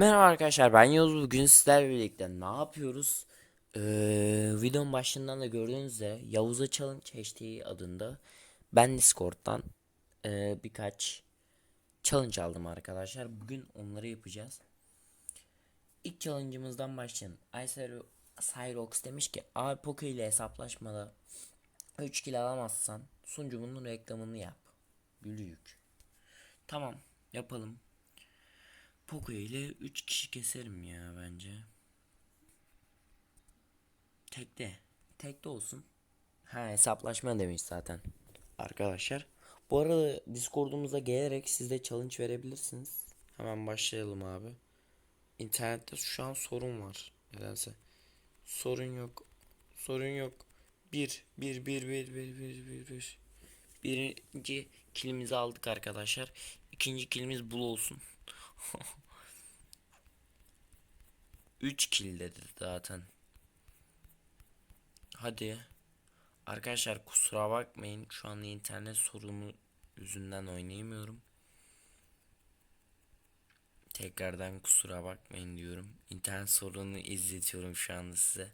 Merhaba arkadaşlar ben Yavuz bugün sizlerle birlikte ne yapıyoruz? Ee, videonun başından da gördüğünüz üzere Yavuz'a Challenge HD adında ben Discord'dan e, birkaç challenge aldım arkadaşlar. Bugün onları yapacağız. İlk challenge'ımızdan başlayalım. Cyrox demiş ki abi Poco ile hesaplaşmada 3 kill alamazsan sunucumunun reklamını yap. Gülüyük. Tamam yapalım. Poco ile 3 kişi keserim ya bence. Tekte. Tekte olsun. Ha hesaplaşma demiş zaten. Arkadaşlar. Bu arada Discord'umuza gelerek siz de challenge verebilirsiniz. Hemen başlayalım abi. İnternette şu an sorun var. Nedense. Sorun yok. Sorun yok. 1 1 1 1 1 1 1 1 Birinci kilimizi aldık arkadaşlar. İkinci kilimiz bul olsun. 3 kill dedi zaten. Hadi. Arkadaşlar kusura bakmayın. Şu anda internet sorunu yüzünden oynayamıyorum. Tekrardan kusura bakmayın diyorum. İnternet sorununu izletiyorum şu anda size.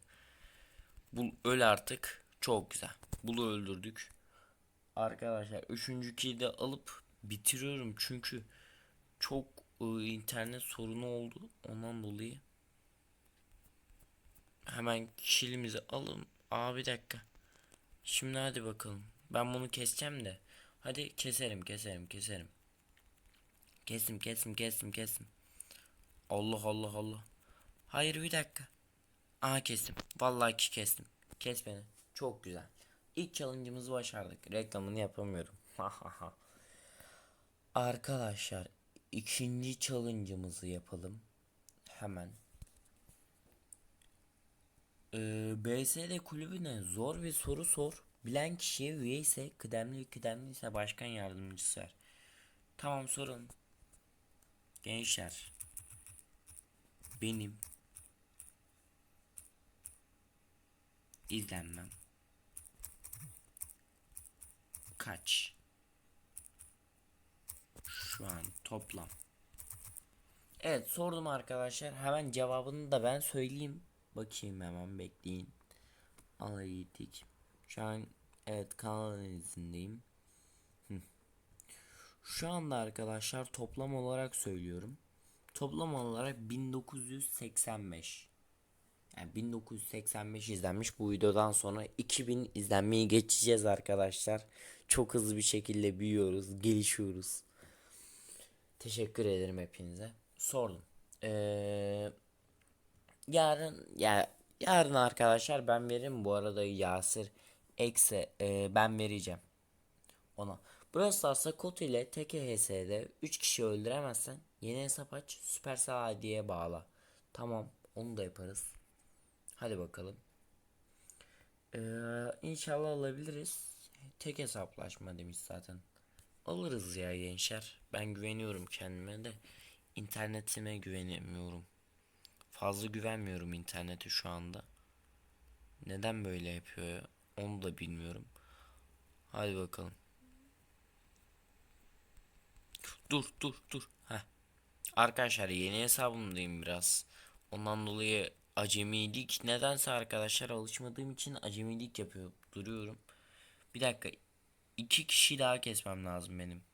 Bul öl artık. Çok güzel. Bulu öldürdük. Arkadaşlar üçüncü kill'i de alıp bitiriyorum çünkü çok internet sorunu oldu ondan dolayı. Hemen killimizi alın. Aa bir dakika. Şimdi hadi bakalım. Ben bunu keseceğim de. Hadi keserim keserim keserim. Kestim kestim kestim kestim. Allah Allah Allah. Hayır bir dakika. Aha kestim. Vallahi ki kestim. Kes beni. Çok güzel. İlk challenge'ımızı başardık. Reklamını yapamıyorum. Arkadaşlar ikinci challenge'ımızı yapalım. Hemen. Ee, BSD kulübüne zor bir soru sor. Bilen kişiye üye ise kıdemli kıdemli ise başkan yardımcısı ver. Tamam sorun. Gençler. Benim izlenmem kaç? Şu an toplam. Evet sordum arkadaşlar. Hemen cevabını da ben söyleyeyim. Bakayım hemen bekleyin. Analitik. Şu an evet kanal analizindeyim. Şu anda arkadaşlar toplam olarak söylüyorum. Toplam olarak 1985. Yani 1985 izlenmiş bu videodan sonra 2000 izlenmeyi geçeceğiz arkadaşlar. Çok hızlı bir şekilde büyüyoruz, gelişiyoruz. Teşekkür ederim hepinize. Sordum. Ee, yarın ya yarın arkadaşlar ben veririm bu arada Yasir Ekse e, ben vereceğim ona. Brawl Stars'ta kod ile TKHS'de 3 kişi öldüremezsen yeni hesap aç Supercell ID'ye bağla. Tamam onu da yaparız. Hadi bakalım. Ee, inşallah alabiliriz. Tek hesaplaşma demiş zaten. Alırız ya gençler. Ben güveniyorum kendime de internetime güvenemiyorum. Fazla güvenmiyorum internete şu anda. Neden böyle yapıyor ya? Onu da bilmiyorum. Hadi bakalım. Dur dur dur. Heh. Arkadaşlar yeni hesabımdayım biraz. Ondan dolayı acemilik nedense arkadaşlar alışmadığım için acemilik yapıyor duruyorum. Bir dakika. İki kişi daha kesmem lazım benim.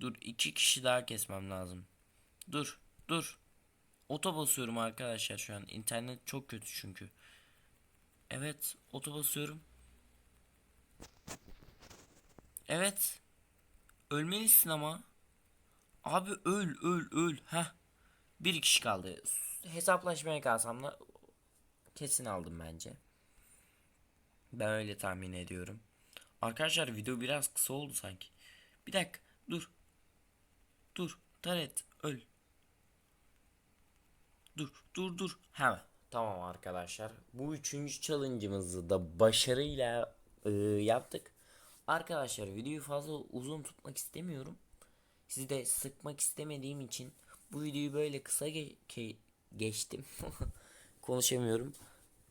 Dur iki kişi daha kesmem lazım. Dur dur. Oto basıyorum arkadaşlar şu an. İnternet çok kötü çünkü. Evet oto basıyorum. Evet. Ölmelisin ama. Abi öl öl öl. Heh. Bir kişi kaldı. Hesaplaşmaya kalsam da kesin aldım bence. Ben öyle tahmin ediyorum. Arkadaşlar video biraz kısa oldu sanki. Bir dakika dur. Dur. Taret öl. Dur dur dur. Hemen. Tamam arkadaşlar. Bu üçüncü challenge'ımızı da başarıyla e, yaptık. Arkadaşlar videoyu fazla uzun tutmak istemiyorum. Sizi de sıkmak istemediğim için bu videoyu böyle kısa ge- ke- geçtim. Konuşamıyorum.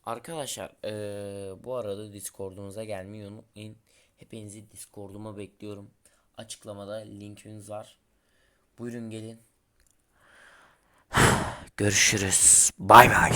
Arkadaşlar eee, bu arada Discord'umuza gelmeyi unutmayın. Hepinizi Discord'uma bekliyorum. Açıklamada linkimiz var. Buyurun gelin. Görüşürüz. Bay bay.